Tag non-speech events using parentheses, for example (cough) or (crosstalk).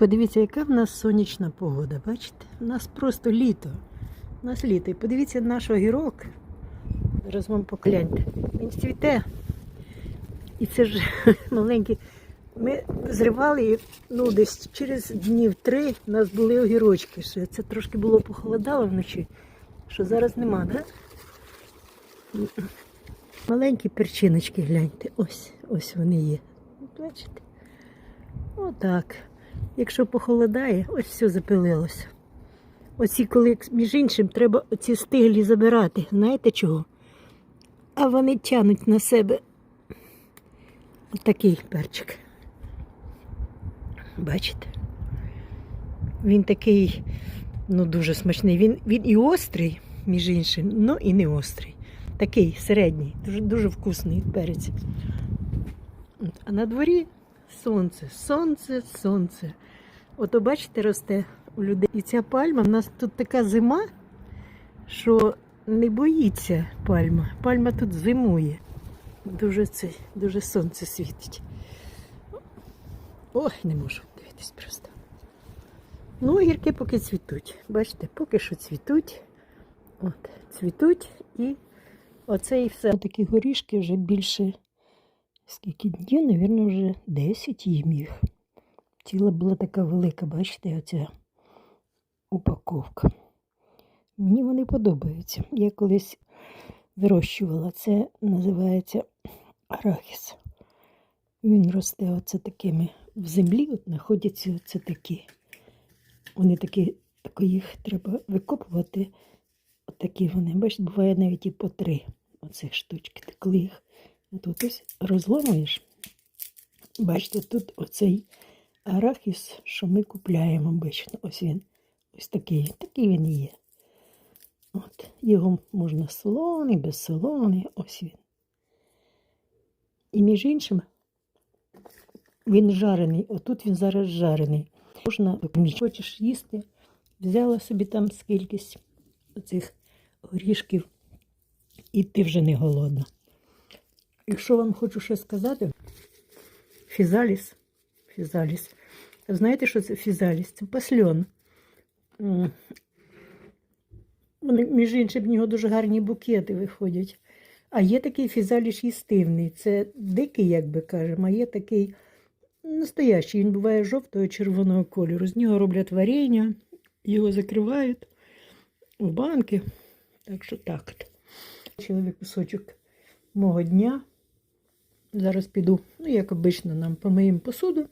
Подивіться, яка в нас сонячна погода, бачите? У нас просто літо. У нас літо. І подивіться наш огірок. Зараз вам погляньте. Він цвіте. І це ж (laughs) маленький. Ми зривали ну, десь через днів три у нас були огірочки. Ще. Це трошки було похолодало вночі, що зараз нема, так? Маленькі перчиночки, гляньте. Ось, ось вони є. Бачите? Отак. Якщо похолодає, ось все запилилося. Оці, коли, між іншим, треба оці стиглі забирати. Знаєте чого? А вони тянуть на себе отакий перчик. Бачите? Він такий, ну, дуже смачний. Він, він і острий, між іншим, ну і не острий. Такий середній, дуже, дуже вкусний перець. А на дворі сонце, сонце, сонце. Ото бачите, росте у людей. І ця пальма, в нас тут така зима, що не боїться пальма. Пальма тут зимує. Дуже це, дуже сонце світить. Ой, не можу дивитись просто. Ну, гірки поки цвітуть. Бачите, поки що цвітуть. От, цвітуть і оце і все. Такі горішки вже більше скільки днів, мабуть, вже 10 їм їх. Ціла була така велика, бачите, оця упаковка. Мені вони подобаються. Я колись вирощувала. Це називається арахіс. Він росте оце такими в землі, от знаходяться оце такі. Вони такі, тако їх треба викопувати. Отакі вони. Бачите, буває навіть і по три оцих штучки. Ти коли їх тут ось розломуєш, бачите, тут оцей арахіс, що ми купляємо обично. Ось він. Ось такий. Такий він є. От, його можна солоний, без солоний, ось він. І між іншим, він жарений, отут він зараз жарений. Можна, хочеш їсти, взяла собі там скількись оцих горішків, і ти вже не голодна. І що вам хочу ще сказати, фізаліс, фізаліс. Знаєте, що це фізаліс? Це пасльон. Вони, між іншим, в нього дуже гарні букети виходять. А є такий фізаліш їстивний. Це дикий, як би кажемо, а є такий настоящий. Він буває жовтого червоного кольору. З нього роблять варення, його закривають в банки. Так що так. Чоловік кусочок мого дня. Зараз піду, ну, як обично, нам помиємо посуду.